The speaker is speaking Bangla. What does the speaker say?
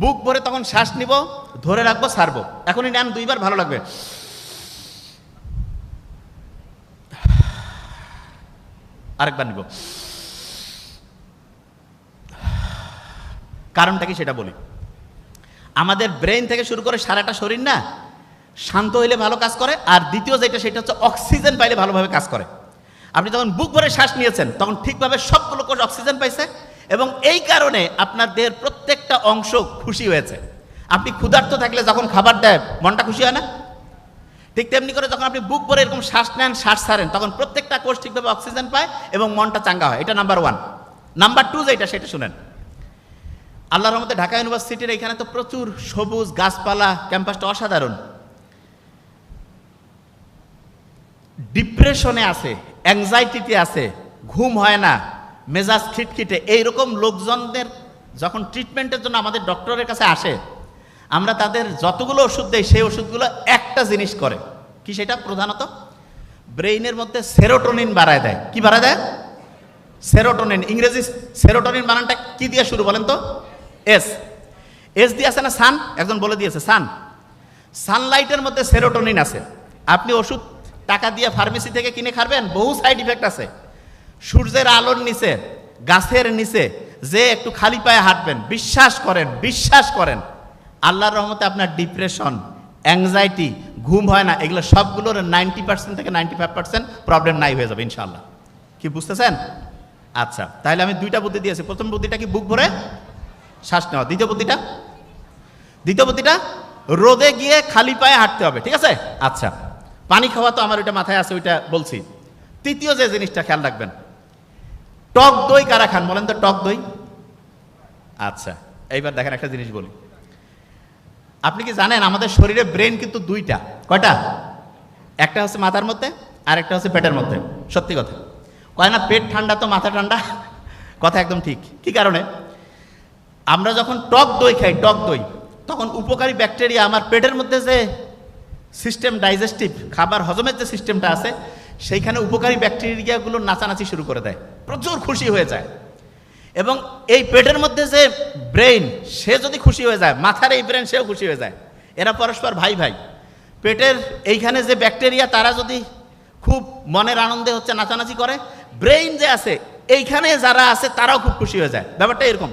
বুক ভরে তখন শ্বাস নিব, ধরে রাখব ছাড়বো এখনই নেন, দুইবার ভালো লাগবে। আরেকবার নিব। কারণটা কি সেটা বলি। আমাদের ব্রেন থেকে শুরু করে সারাটা শরীর না, শান্ত হইলে ভালো কাজ করে, আর দ্বিতীয় যেটা সেটা হচ্ছে অক্সিজেন পাইলে ভালোভাবে কাজ করে। আপনি যখন বুক ভরে শ্বাস নিয়েছেন, তখন ঠিকভাবে সবগুলো কোষ অক্সিজেন পাইছে, এবং এই কারণে আপনার দেহের প্রত্যেকটা অংশ খুশি হয়েছে। আপনি ক্ষুধার্ত থাকলে যখন খাবার দেয়, মনটা খুশি হয় না? ঠিক তেমনি করে যখন আপনি বুক ভরে এরকম শ্বাস নেন, শ্বাস ছাড়েন, তখন প্রত্যেকটা কোষ ঠিকভাবে অক্সিজেন পায় এবং মনটা চাঙ্গা হয়। এটা নাম্বার ওয়ান নাম্বার টু যেটা, সেটা শুনেন। আল্লাহর রহমতে ঢাকা ইউনিভার্সিটির এখানে তো প্রচুর সবুজ গাছপালা, ক্যাম্পাসটা অসাধারণ। ডিপ্রেশনে আছে অ্যাংজাইটিতে আছে, ঘুম হয় না, মেজাজ খিটখিটে, এইরকম লোকজনদের যখন ট্রিটমেন্টের জন্য আমাদের ডক্টরের কাছে আসে, আমরা তাদের যতগুলো ওষুধ দেই, সেই ওষুধগুলো একটা জিনিস করে। কি সেটা প্রধানত? ব্রেইনের মধ্যে সেরোটোনিন বাড়ায় দেয়। কি বাড়ায় দেয়? সেরোটোনিন। ইংরেজি সেরোটোনিন বানানটা কি দিয়ে শুরু বলেন তো? এস এস দিয়ে আছে না সান একজন বলে দিয়েছে সান সানলাইটের মধ্যে সেরোটোনিন আছে। আপনি ওষুধ টাকা দিয়ে ফার্মেসি থেকে কিনে খাবেন, বহু সাইড ইফেক্ট আছে। সূর্যের আলোর নিচে, গাছের নিচে যে একটু খালি পায়ে হাঁটবেন, বিশ্বাস করেন বিশ্বাস করেন। আল্লাহর রহমতে আপনার ডিপ্রেশন অ্যাংজাইটি ঘুম হয় না, এগুলো সবগুলোর নাইনটি পার্সেন্ট থেকে নাইনটি ফাইভ পার্সেন্ট প্রবলেম নাই হয়ে যাবে ইনশাল্লাহ কি বুঝতেছেন? আচ্ছা তাহলে আমি দুইটা বুদ্ধি দিয়েছি। প্রথম বুদ্ধিটা কি, বুক ভরে? শ্বাস নেওয়া। দ্বিতীয় বুদ্ধিটা? দ্বিতীয় বুদ্ধিটা, রোদে গিয়ে খালি পায়ে হাঁটতে হবে, ঠিক আছে? আচ্ছা পানি খাওয়া তো আমার ওইটা মাথায় আছে, ওইটা বলছি। তৃতীয় যে জিনিসটা খেয়াল রাখবেন, টক দই কারা খান? বলেন তো টক দই। আচ্ছা এইবার দেখেন একটা জিনিস বলি। আপনি কি জানেন, আমাদের শরীরে ব্রেন কিন্তু দুইটা, কয়টা? একটা হচ্ছে মাথার মধ্যে আর একটা হচ্ছে পেটের মধ্যে, সত্যি কথা। কয় না, পেট ঠান্ডা তো মাথা ঠান্ডা? কথা একদম ঠিক। কি কারণে? আমরা যখন টক দই খাই, টক দই, তখন উপকারী ব্যাকটেরিয়া আমার পেটের মধ্যে যে সিস্টেম ডাইজেস্টিভ খাবার হজমের যে সিস্টেমটা আছে, সেইখানে উপকারী ব্যাকটেরিয়াগুলো নাচানাচি শুরু করে দেয়। প্রচুর খুশি হয়ে যায়। এবং এই পেটের মধ্যে যে ব্রেইন সে যদি খুশি হয়ে যায়, মাথার এই ব্রেন সেও খুশি হয়ে যায়। এরা পরস্পর ভাই ভাই। পেটের এইখানে যে ব্যাকটেরিয়া তারা যদি খুব মনের আনন্দে হচ্ছে নাচানাচি করে ব্রেইন যে আছে, এইখানে যারা আছে, তারাও খুব খুশি হয়ে যায়। ব্যাপারটা এরকম।